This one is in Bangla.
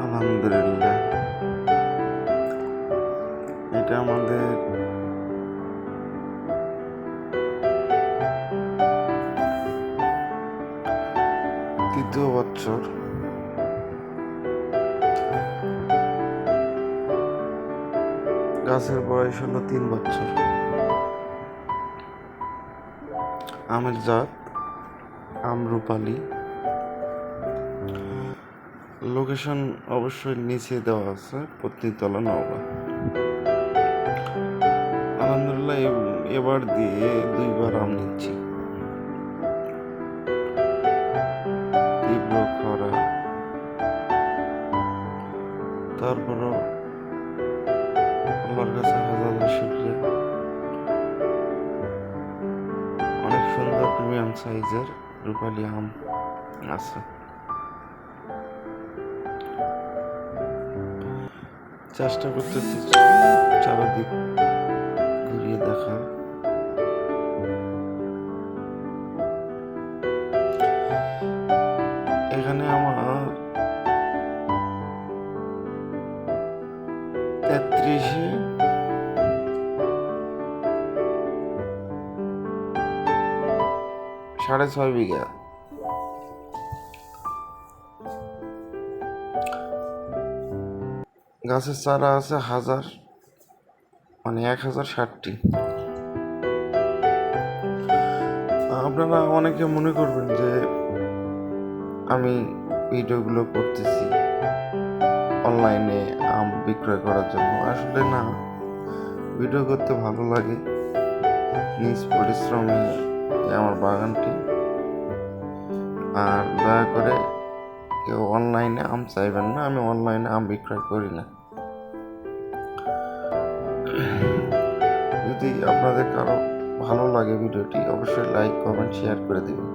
আলহামদুলিল্লাহ। এটা আমাদের তৃতীয় বছর। গাছের বয়স হলো তিন বছর। আমের জাত আমরুপালি লোকেশন অবশ্যই নিচে দেওয়া আছে পত্নীতলা নওগাঁ। আলহামদুলিল্লাহ এবার দিয়ে দুইবার আম নিচ্ছি। তারপরও আল্লাহর কাছে হাজার শুক্রিয়া। অনেক সুন্দর প্রিমিয়াম সাইজের রূপালি আম আছে। চেষ্টা করতেছি। চারদিক ঘুরিয়ে দেখা। এখানে আমার তেত্রিশে সাড়ে ছয় বিঘা। গাছের চারা আছে হাজার মানে এক হাজার ষাটটি। আপনারা অনেকে মনে করবেন যে আমি ভিডিওগুলো করতেছি অনলাইনে আম বিক্রয় করার জন্য। আসলে না, ভিডিও করতে ভালো লাগে। নিজ পরিশ্রমে আমার বাগানটি। আর দয়া করে কেউ অনলাইনে আম চাইবেন না, আমি অনলাইনে আম বিক্রয় করি না। যদি আপনাদের কারও ভালো লাগে ভিডিওটি অবশ্যই লাইক কমেন্ট শেয়ার করে দিবেন।